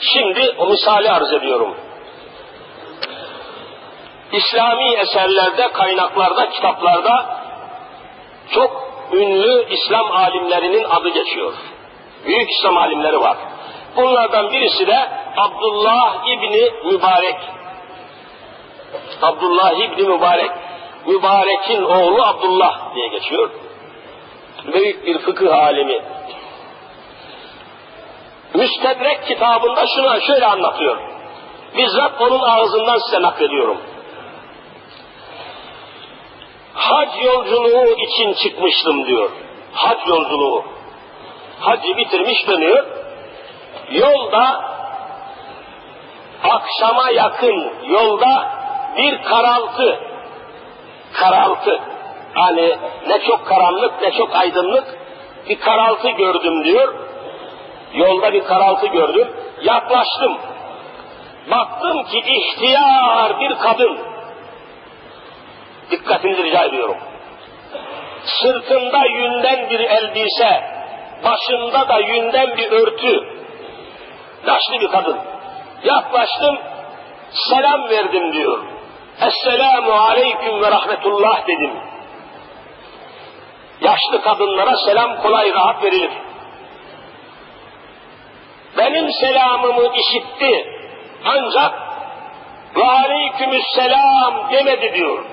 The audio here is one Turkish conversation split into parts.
Şimdi o misali arz ediyorum. İslami eserlerde, kaynaklarda, kitaplarda çok ünlü İslam alimlerinin adı geçiyor. Büyük İslam alimleri var. Bunlardan birisi de Abdullah İbni Mübarek. Abdullah İbni Mübarek. Mübarek'in oğlu Abdullah diye geçiyor. Büyük bir fıkıh alimi. Müstedrek kitabında şunu şöyle anlatıyor. Bizzat onun ağzından size naklediyorum. Hac yolculuğu için çıkmıştım diyor. Hac yolculuğu. Hacı bitirmiş dönüyor. Yolda akşama yakın yolda bir karaltı karaltı hani ne çok karanlık ne çok aydınlık bir karaltı gördüm diyor. Yolda bir karaltı gördüm. Yaklaştım. Baktım ki ihtiyar bir kadın. Dikkatinizi rica ediyorum. Sırtında yünden bir elbise, başında da yünden bir örtü. Yaşlı bir kadın. Yaklaştım, selam verdim diyor. Esselamu aleyküm ve rahmetullah dedim. Yaşlı kadınlara selam kolay rahat verilir. Benim selamımı işitti. Ancak ve aleykümüsselam demedi diyor.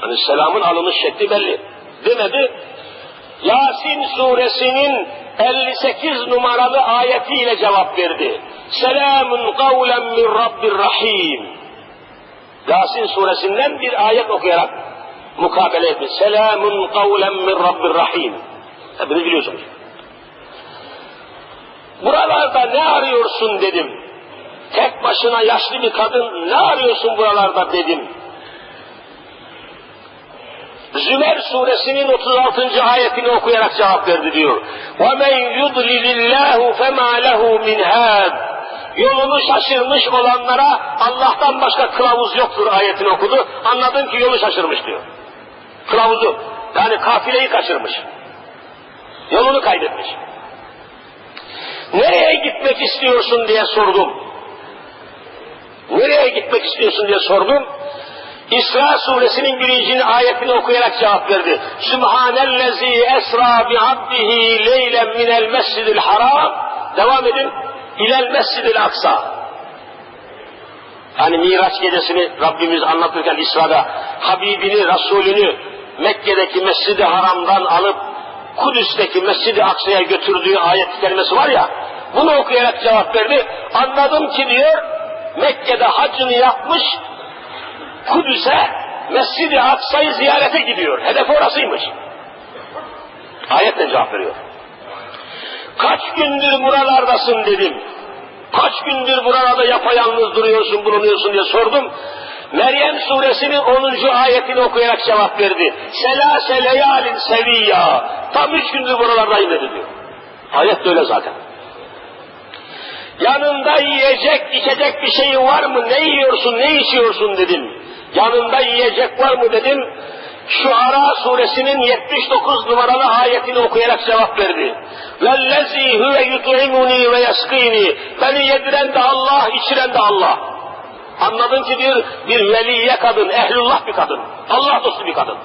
Hani selamın alınış şekli belli. Demedi. Yasin suresinin 58 numaralı ayetiyle cevap verdi. Selamun kavlen min Rabbir Rahim. Yasin suresinden bir ayet okuyarak mukabele etti. Selamun kavlen min Rabbir Rahim. Hepiniz biliyorsunuz Buralarda ne arıyorsun dedim. Tek başına yaşlı bir kadın ne arıyorsun buralarda dedim. Zümer suresinin 36. ayetini okuyarak cevap verdi diyor. وَمَنْ يُضْلِلِ اللّٰهُ فَمَا لَهُ مِنْ هَادٍ Yolunu şaşırmış olanlara Allah'tan başka kılavuz yoktur ayetini okudu. Anladın ki yolu şaşırmış diyor. Kılavuzu yani kafileyi kaçırmış. Yolunu kaybetmiş. Nereye gitmek istiyorsun diye sordum. Nereye gitmek istiyorsun diye sordum. İsra suresinin birinci ayetini okuyarak cevap verdi. Sübhanellezi esra bi abdihi leylen minel mescidil haram. Devam edin. İlel mescidil aksa. Hani Miraç gecesini Rabbimiz anlatırken İsra'da Habibini, Resulünü Mekke'deki Mescid-i Haram'dan alıp Kudüs'teki Mescid-i Aksa'ya götürdüğü ayet kelimesi var ya, bunu okuyarak cevap verdi. Anladım ki diyor, Mekke'de hacını yapmış, Kudüs'e Mescid-i Aksa'yı ziyarete gidiyor. Hedef orasıymış. Ayetle cevap veriyor. Kaç gündür buralardasın dedim. Kaç gündür buralarda yapayalnız duruyorsun, bulunuyorsun diye sordum. Meryem suresinin 10. ayetini okuyarak cevap verdi. Selase leyalin seviyya. Tam üç gündür buralardayım dedi diyor. Ayet de öyle zaten. Yanında yiyecek, içecek bir şeyin var mı? Ne yiyorsun, ne içiyorsun dedim. Yanında yiyecek var mı dedim. Şu Ara suresinin 79 numaralı ayetini okuyarak cevap verdi. Vellezî huve yut'imuni ve yaskîni. Beni yediren de Allah, içiren de Allah. Anladın ki bir, bir veliye kadın, ehlullah bir kadın. Allah dostu bir kadın.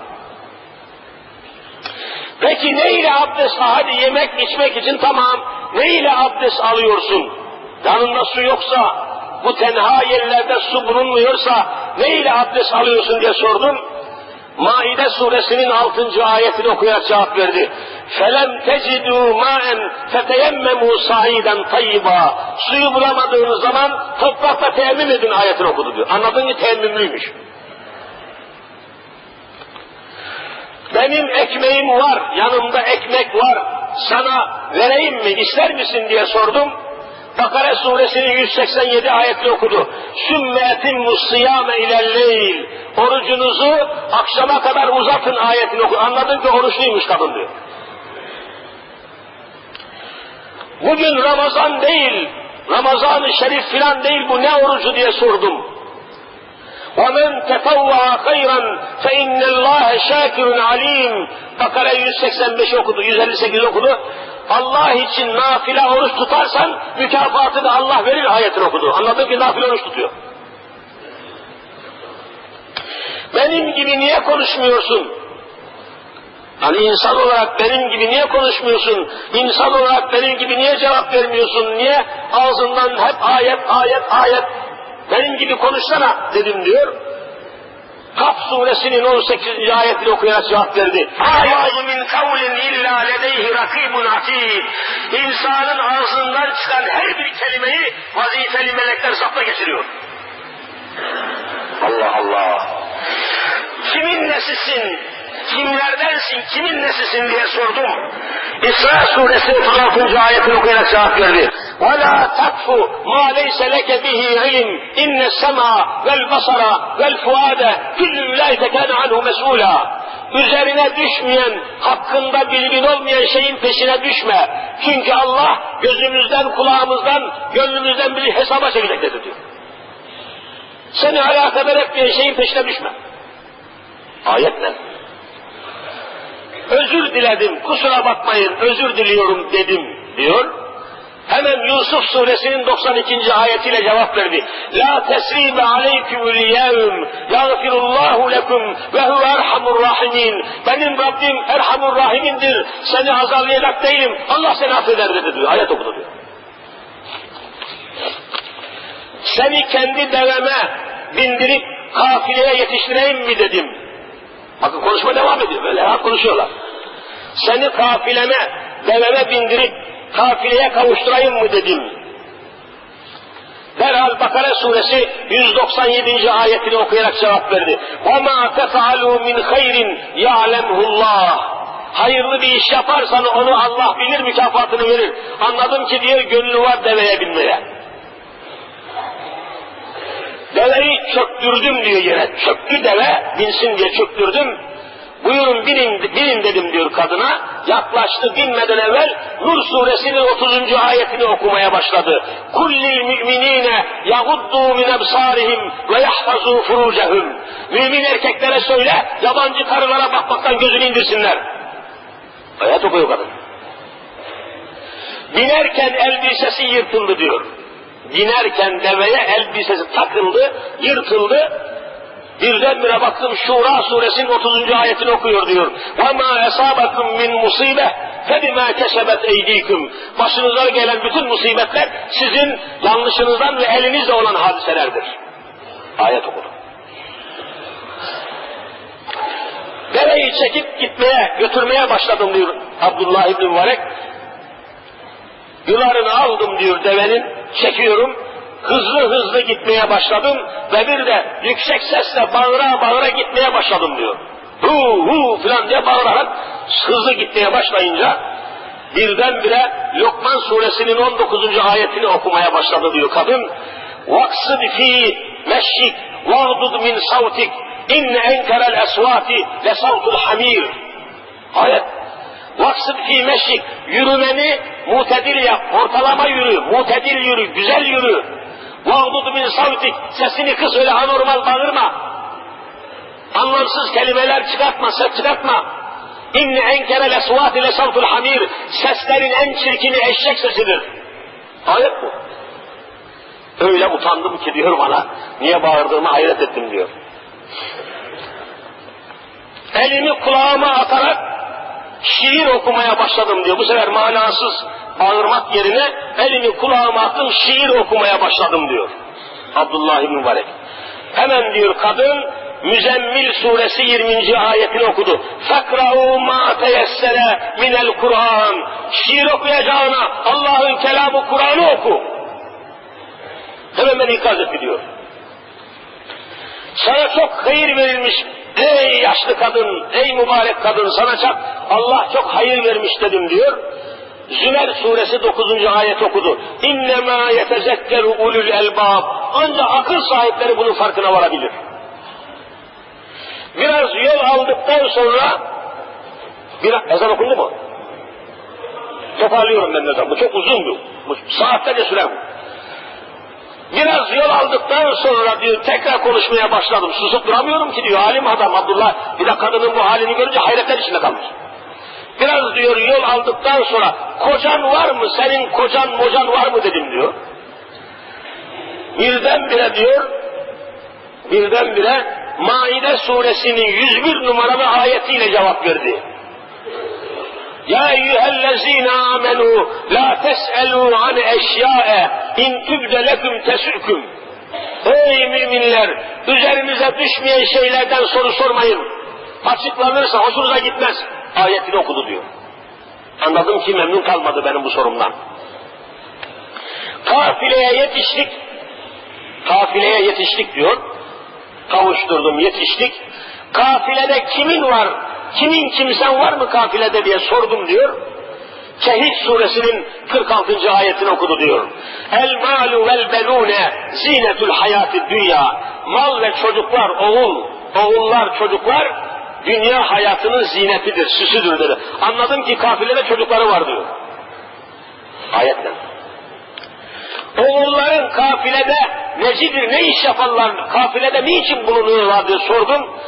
Peki ne ile abdest? Hadi yemek içmek için tamam. Ne ile abdest alıyorsun? Yanında su yoksa, bu tenha yerlerde su bulunmuyorsa ne ile abdest alıyorsun diye sordum. Maide suresinin 6. ayetini okuyarak cevap verdi. Felem tecidû ma'en feteyemmemû sa'iden tayyiba. Suyu bulamadığınız zaman toprakla teyemmüm edin ayetini okudu diyor. Anladın ki teyemmümlüymüş. Benim ekmeğim var, yanımda ekmek var. Sana vereyim mi, ister misin diye sordum. Bakara suresinin 187 ayetini okudu. Sümme etimmu sıyame ilelleyl. Orucunuzu akşama kadar uzatın ayetini okudu. Anladın ki oruçluymuş kadın diyor. Bugün Ramazan değil, Ramazan-ı Şerif filan değil bu ne orucu diye sordum. وَمَنْ تَفَوَّعَ خَيْرًا فَاِنَّ اللّٰهَ شَاكِرٌ عَلِيمٌ Bakara 185 okudu, 158 okudu. Allah için nafile oruç tutarsan mükafatını Allah verir ayetini okudu. Anladın ki nafile oruç tutuyor. Benim gibi niye konuşmuyorsun? Hani insan olarak benim gibi niye konuşmuyorsun? İnsan olarak benim gibi niye cevap vermiyorsun? Niye ağzından hep ayet, ayet, ayet? Benim gibi konuşsana dedim diyor. Kaf suresinin 18. ayetini okuyarak cevap verdi. Ayâzu min kavlin illa ledeyhi rakibun atid. İnsanın ağzından çıkan her bir kelimeyi vazifeli melekler zapta geçiriyor. Allah Allah. Kimin nesisin? Kimlerdensin? Kimin nesisin diye sordum. İsra suresi 36. ayetini okuyarak cevap verdi. وَلَا تَقْفُ مَا لَيْسَ لَكَ بِهِ عِلْمٍ اِنَّ السَّمَعَ وَالْبَصَرَ وَالْفُعَادَ كُلُّ اُولَٰئِكَ كَانَ عَنْهُ مَسْئُولًا Üzerine düşmeyen, hakkında bilgin olmayan şeyin peşine düşme. Çünkü Allah gözümüzden, kulağımızdan, gönlümüzden bizi hesaba çekecektir diyor. Seni alakadar etmeyen şeyin peşine düşme. Ayet ne? Özür diledim, kusura bakmayın, özür diliyorum dedim diyor. Hemen Yusuf suresinin 92. ayetiyle cevap verdi. La tesribe aleykümül yevm yagfirullahu lekum ve huve erhamur rahimin. Benim Rabbim erhamur rahimindir. Seni azarlayacak değilim. Allah seni affeder dedi diyor. Ayet okudu diyor. Seni kendi deveme bindirip kafileye yetiştireyim mi dedim. Bakın konuşma devam ediyor. Böyle ha konuşuyorlar. Seni kafileme, deveme bindirip kafileye kavuşturayım mı dedim. Derhal Bakara suresi 197. ayetini okuyarak cevap verdi. وَمَا تَفَعَلُوا مِنْ خَيْرٍ يَعْلَمْهُ اللّٰهِ Hayırlı bir iş yaparsan onu Allah bilir mükafatını verir. Anladım ki diyor gönlü var deveye binmeye. Deveyi çöktürdüm diyor yere. Çöktü deve, binsin diye çöktürdüm. Buyurun binin, binin dedim diyor kadına. Yaklaştı binmeden evvel Nur suresinin 30. ayetini okumaya başladı. Kullil müminine yaguddu min ebsarihim ve yahfazu furucehum. Mümin erkeklere söyle yabancı karılara bakmaktan gözünü indirsinler. Ayet okuyor kadın. Binerken elbisesi yırtıldı diyor Binerken deveye elbisesi takıldı, yırtıldı. Birdenbire baktım Şura suresinin 30. ayetini okuyor diyor. وَمَا اَصَابَكُمْ مِنْ مُصِيبَةٍ فَبِمَا كَسَبَتْ اَيْد۪يكُمْ Başınıza gelen bütün musibetler sizin yanlışınızdan ve elinizle olan hadiselerdir. Ayet okudum. Deveyi çekip gitmeye, götürmeye başladım diyor Abdullah İbni Mübarek. Yularını aldım diyor devenin, çekiyorum, hızlı hızlı gitmeye başladım ve bir de yüksek sesle bağıra bağıra gitmeye başladım diyor. Hu hu filan diye bağırarak hızlı gitmeye başlayınca birdenbire Lokman suresinin 19. ayetini okumaya başladı diyor kadın. Vaksıd fi meşşik vagdud min savtik inne enkerel esvati le savtul hamir. Ayet Vaksıd fi meşik, yürümeni mutedil yap, ortalama yürü, mutedil yürü, güzel yürü. Vağdudu min savtik, sesini kıs öyle anormal bağırma. Anlamsız kelimeler çıkartma, ses çıkartma. İnne enkerel esvat ile savtul hamir, seslerin en çirkini eşek sesidir. Ayet bu. Öyle utandım ki diyor bana, niye bağırdığımı hayret ettim diyor. Elimi kulağıma atarak şiir okumaya başladım diyor. Bu sefer manasız bağırmak yerine elimi kulağıma attım şiir okumaya başladım diyor. Abdullah İbni Mübarek. Hemen diyor kadın Müzemmil suresi 20. ayetini okudu. Fakra'u ma teyessere minel Kur'an. Şiir okuyacağına Allah'ın kelamı Kur'an'ı oku. Hemen beni ikaz etti. Sana çok hayır verilmiş ey yaşlı kadın, ey mübarek kadın sana çok Allah çok hayır vermiş dedim diyor. Zümer suresi 9. ayet okudu. İnnemâ yetezekkeru ulul elbab. Ancak akıl sahipleri bunun farkına varabilir. Biraz yol aldıktan sonra biraz ezan okundu mu? Toparlıyorum ben ezan. Bu çok uzun bu. bu saatlerce sürer bu. Biraz yol aldıktan sonra diyor tekrar konuşmaya başladım. Susup duramıyorum ki diyor alim adam Abdullah. Bir de kadının bu halini görünce hayretler içinde kalmış. Biraz diyor yol aldıktan sonra kocan var mı, senin kocan mocan var mı dedim diyor. Birdenbire diyor, birdenbire Maide suresinin 101 numaralı ayetiyle cevap verdi. Ya eyyühellezine amenu la tes'elu an eşya'e in tübde leküm tesülküm. Ey müminler! Üzerinize düşmeyen şeylerden soru sormayın. Açıklanırsa hoşunuza gitmez. Ayetini okudu diyor. Anladım ki memnun kalmadı benim bu sorumdan. Kafileye yetiştik. Kafileye yetiştik diyor. Kavuşturdum, yetiştik. Kafilede kimin var, kimin kimsen var mı kafilede diye sordum diyor. Kehif suresinin 46. ayetini okudu diyor. El malu vel belune zinetul hayati dünya. Mal ve çocuklar, oğul, oğullar, çocuklar dünya hayatının zinetidir, süsüdür dedi. Anladım ki kafilede çocukları var diyor. Ayetle. Oğulların kafilede necidir, ne iş yaparlar, kafilede niçin bulunuyorlar diye sordum.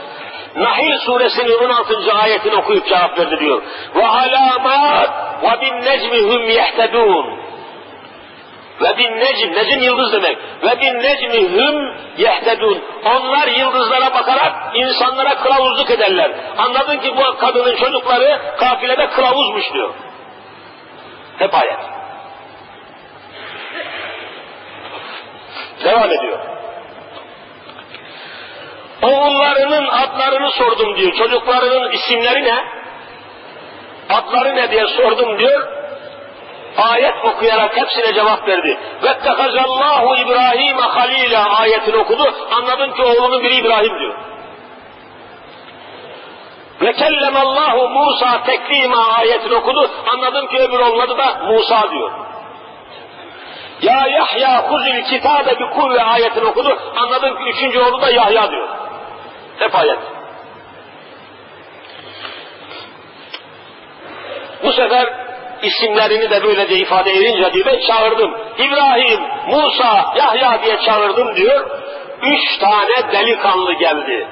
Nahil suresinin 16. ayetini okuyup cevap verdi diyor. Ve alamat ve bin necmihum yehtedun. Ve bin necm, necm yıldız demek. Ve bin necmihum yehtedun. Onlar yıldızlara bakarak insanlara kılavuzluk ederler. Anladın ki bu kadının çocukları kafilede kılavuzmuş diyor. Hep ayet. Devam ediyor. Oğullarının adlarını sordum diyor. Çocuklarının isimleri ne? Adları ne diye sordum diyor. Ayet okuyarak hepsine cevap verdi. Ve tekazallahu İbrahim'e halile ayetini okudu. Anladım ki oğlunun biri İbrahim diyor. Ve kellemallahu Musa teklima ayetini okudu. Anladım ki öbür oğlu da Musa diyor. Ya Yahya kuzil kitabe bi kuvve ayetini okudu. Anladım ki üçüncü oğlu da Yahya diyor. Hep ayet. Bu sefer isimlerini de böylece ifade edince diyor ben çağırdım. İbrahim, Musa, Yahya diye çağırdım diyor. Üç tane delikanlı geldi.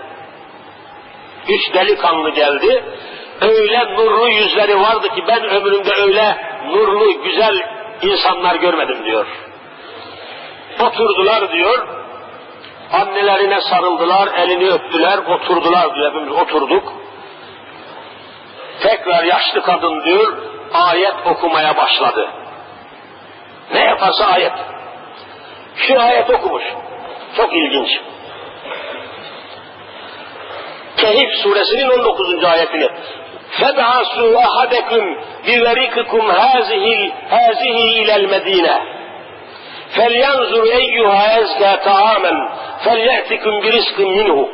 Üç delikanlı geldi. Öyle nurlu yüzleri vardı ki ben ömrümde öyle nurlu, güzel insanlar görmedim diyor. Oturdular diyor. Annelerine sarıldılar, elini öptüler, oturdular diyor. Hepimiz oturduk. Tekrar yaşlı kadın diyor, ayet okumaya başladı. Ne yaparsa ayet. Şu ayet okumuş. Çok ilginç. Kehif suresinin 19. ayetini. Febhasu ahadeküm biverikukum hazihi hazihi ilel medine. فَلْيَنْظُرْ اَيُّهَا اَزْكَى طَعَامًا فَلْيَأْتِكُمْ بِرِزْقٍ مِنْهُ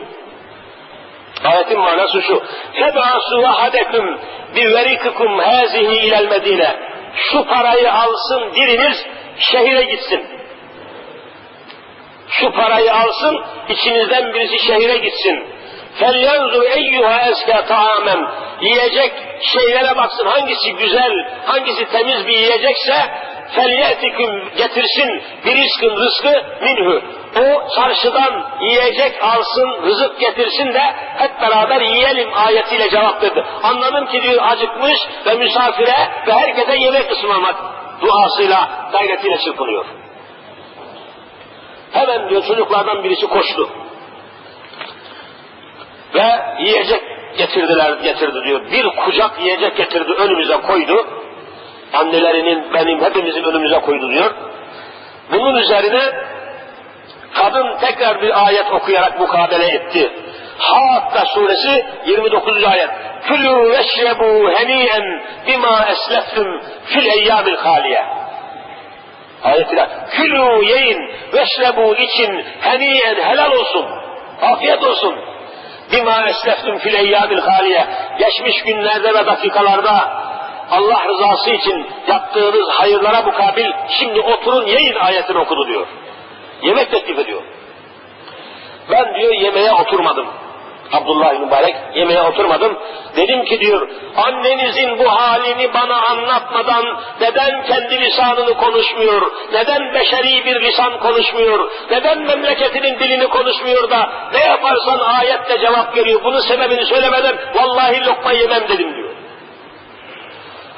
Ayetin manası şu. فَبْعَسُوا أَحَدَكُمْ بِوَرِكِكُمْ هَذِهِ إِلَى الْمَد۪ينَ Şu parayı alsın biriniz şehire gitsin. Şu parayı alsın içinizden birisi şehire gitsin. فَلْيَنْظُرْ اَيُّهَا اَزْكَى طَعَامًا Yiyecek şeylere baksın hangisi güzel, hangisi temiz bir yiyecekse فَلْيَأْتِكُمْ getirsin bir rızkın rızkı minhu. O çarşıdan yiyecek alsın, rızık getirsin de hep beraber yiyelim ayetiyle cevap verdi. Anladım ki diyor acıkmış ve misafire ve herkese yemek ısmarlamak duasıyla, gayretiyle çırpınıyor. Hemen diyor çocuklardan birisi koştu. Ve yiyecek getirdiler, getirdi diyor. Bir kucak yiyecek getirdi, önümüze koydu. Annelerinin, benim, hepimizin önümüze koydu diyor. Bunun üzerine kadın tekrar bir ayet okuyarak mukabele etti. Hatta suresi 29. ayet. Külü veşrebu heniyen bima esleftum fil eyyamil haliye. Ayetiyle külü yiyin veşrebu için heniyen helal olsun. Afiyet olsun bima esleftum fil eyyamil haliye. Geçmiş günlerde ve dakikalarda Allah rızası için yaptığınız hayırlara mukabil şimdi oturun yiyin ayetini okudu diyor. Yemek teklif ediyor. Ben diyor yemeğe oturmadım. Abdullah mübarek yemeğe oturmadım. Dedim ki diyor annenizin bu halini bana anlatmadan neden kendi lisanını konuşmuyor, neden beşeri bir lisan konuşmuyor, neden memleketinin dilini konuşmuyor da ne yaparsan ayette cevap veriyor. Bunun sebebini söylemeden vallahi lokma yemem dedim diyor.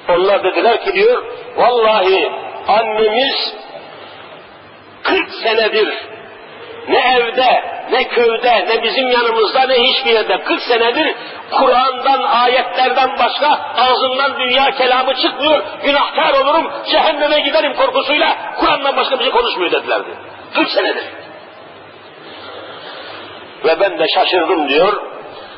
Onlar dediler ki diyor, vallahi annemiz 40 senedir ne evde, ne köyde, ne bizim yanımızda, ne hiçbir yerde 40 senedir Kur'an'dan, ayetlerden başka ağzından dünya kelamı çıkmıyor, günahkar olurum, cehenneme giderim korkusuyla Kur'an'dan başka bir şey konuşmuyor dedilerdi. 40 senedir. Ve ben de şaşırdım diyor.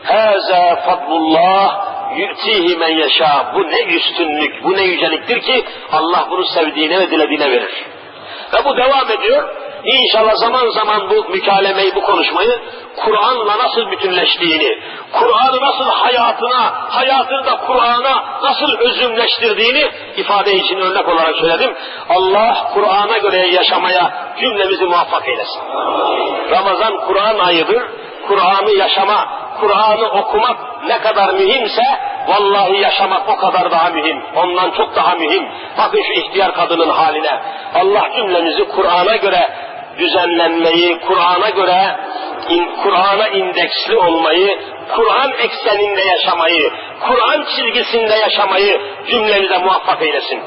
Hâzâ fadlullah yü'tihi men yeşâ. Bu ne üstünlük, bu ne yüceliktir ki Allah bunu sevdiğine ve dilediğine verir. Ve bu devam ediyor. İnşallah zaman zaman bu mükalemeyi, bu konuşmayı Kur'an'la nasıl bütünleştiğini, Kur'an'ı nasıl hayatına, hayatını da Kur'an'a nasıl özümleştirdiğini ifade için örnek olarak söyledim. Allah Kur'an'a göre yaşamaya cümlemizi muvaffak eylesin. Ramazan Kur'an ayıdır. Kur'an'ı yaşama, Kur'an'ı okumak ne kadar mühimse vallahi yaşamak o kadar daha mühim. Ondan çok daha mühim. Bakın şu ihtiyar kadının haline. Allah cümlemizi Kur'an'a göre düzenlenmeyi, Kur'an'a göre Kur'an'a indeksli olmayı, Kur'an ekseninde yaşamayı, Kur'an çizgisinde yaşamayı cümlemize muvaffak eylesin.